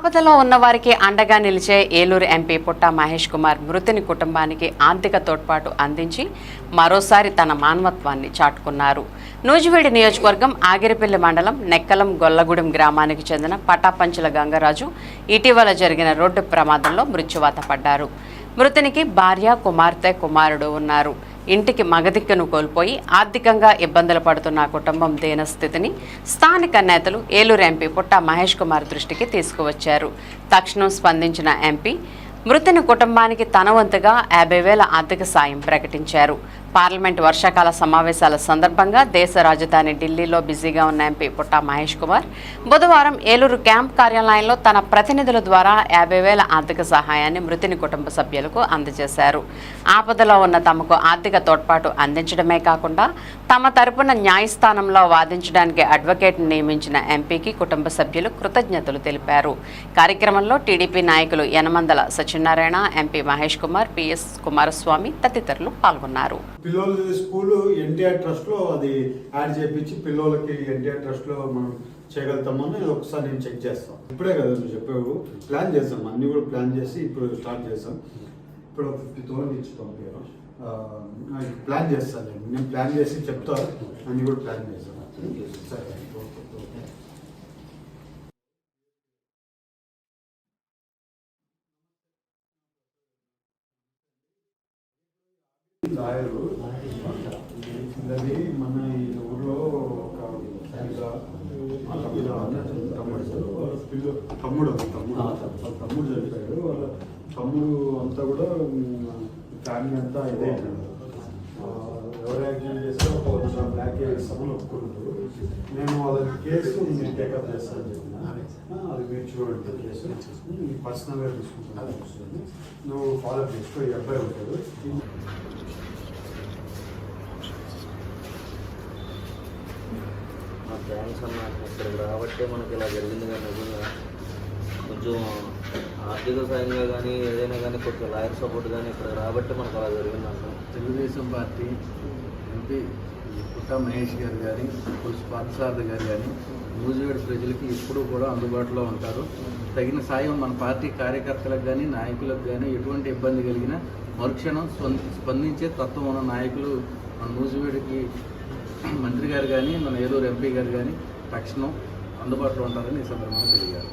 ఆపదలో ఉన్నవారికి అండగా నిలిచే ఏలూరు ఎంపీ పుట్ట మహేష్ కుమార్ మృతుని కుటుంబానికి ఆర్థిక తోడ్పాటు అందించి మరోసారి తన మానవత్వాన్ని చాటుకున్నారు. నూజివీడి నియోజకవర్గం ఆగిరిపల్లి మండలం నెక్కలం గొల్లగూడెం గ్రామానికి చెందిన పటాపంచుల గంగరాజు ఇటీవల జరిగిన రోడ్డు ప్రమాదంలో మృత్యువాత పడ్డారు. మృతునికి భార్య కుమార్తె కుమారుడు ఉన్నారు. ఇంటికి మగదిక్కను కోల్పోయి ఆర్థికంగా ఇబ్బందులు పడుతున్న కుటుంబం దీన స్థితిని స్థానిక నేతలు ఏలూరు ఎంపీ పుట్ట మహేష్ కుమార్ దృష్టికి తీసుకువచ్చారు. తక్షణం స్పందించిన ఎంపీ మృతుని కుటుంబానికి తన వంతుగా యాభై వేల ఆర్థిక సాయం ప్రకటించారు. పార్లమెంట్ వర్షాకాల సమావేశాల సందర్భంగా దేశ రాజధాని ఢిల్లీలో బిజీగా ఉన్న ఎంపీ పుట్ట మహేష్ కుమార్ బుధవారం ఏలూరు క్యాంప్ కార్యాలయంలో తన ప్రతినిధుల ద్వారా యాభై వేల ఆర్థిక సహాయాన్ని మృతుని కుటుంబ సభ్యులకు అందజేశారు. ఆపదలో ఉన్న తమకు ఆర్థిక తోడ్పాటు అందించడమే కాకుండా తమ తరపున న్యాయస్థానంలో వాదించడానికి అడ్వకేట్ నియమించిన ఎంపీకి కుటుంబ సభ్యులు కృతజ్ఞతలు తెలిపారు. కార్యక్రమంలో టీడీపీ నాయకులు యనమందల సత్యనారాయణ ఎంపీ మహేష్ కుమార్ పిఎస్ కుమారస్వామి తదితరులు పాల్గొన్నారు. పిల్లల స్కూల్ ఎన్టీఆర్ ట్రస్ట్లో అది యాడ్ చేపించి పిల్లలకి ఎన్టీఆర్ ట్రస్ట్లో మనం చేయగలుగుతామని ఒకసారి నేను చెక్ చేస్తాం. ఇప్పుడే కదా నువ్వు చెప్పావు. ప్లాన్ చేసాం అన్ని కూడా ప్లాన్ చేసి ఇప్పుడు స్టార్ట్ చేస్తాం ఇప్పుడు ఫిఫ్టీ థౌసండ్ ఇచ్చి పంపాను ప్లాన్ చేస్తాను నేను. నేను ప్లాన్ చేసి చెప్తా అన్ని కూడా ప్లాన్ చేస్తాను సరే. లాయరు అది మన ఈ ఊర్లో ఒక తమ్ముడు తమ్ముడు. వాళ్ళ పిల్ల తమ్ముడు తమ్ముడు వాళ్ళ తమ్ముడు చనిపోయాడు. వాళ్ళ తమ్ముడు అంతా కూడా ఫ్యామిలీ అంతా ఇదే. ఆ, ఎవరు యాక్సిడెంట్ చేస్తే ఒక బ్లాక్ సభలు ఒప్పుకుంటారు నేను వాళ్ళకి కేసు నేను టేకప్ చేస్తాను చెప్పిన. అది మీరు చూడండి కేసు పర్సనల్గా తీసుకుంటున్నాను నువ్వు ఫాలో చేసుకో ఈ అబ్బాయి ఉంటాడు. థ్యాంక్స్ అన్న ఇక్కడికి రాబట్టే మనకి ఇలా జరిగింది కానీ నిజంగా కొంచెం ఆర్థిక సాయంగా కానీ ఏదైనా కానీ కొంచెం లాయర్ సపోర్ట్ కానీ ఇక్కడ రాబట్టే మనకు అలా జరిగింది అన్న తెలుగుదేశం పార్టీ ఎంపీ పుట్ట మహేష్ గారు కానీ పులుసు పార్థసారథి గారు కానీ నూజివేడు ప్రజలకి ఎప్పుడూ కూడా అందుబాటులో ఉంటారు. తగిన సాయం మన పార్టీ కార్యకర్తలకు కానీ నాయకులకు కానీ ఎటువంటి ఇబ్బంది కలిగినా మరుక్షణం స్పందించే తత్వం ఉన్న నాయకులు మన నూజివేడికి మంత్రి గారు కానీ మన ఏలూరు ఎంపీ గారు కానీ తక్షణం అందుబాటులో ఉంటారని ఈ సందర్భంగా తెలియాలి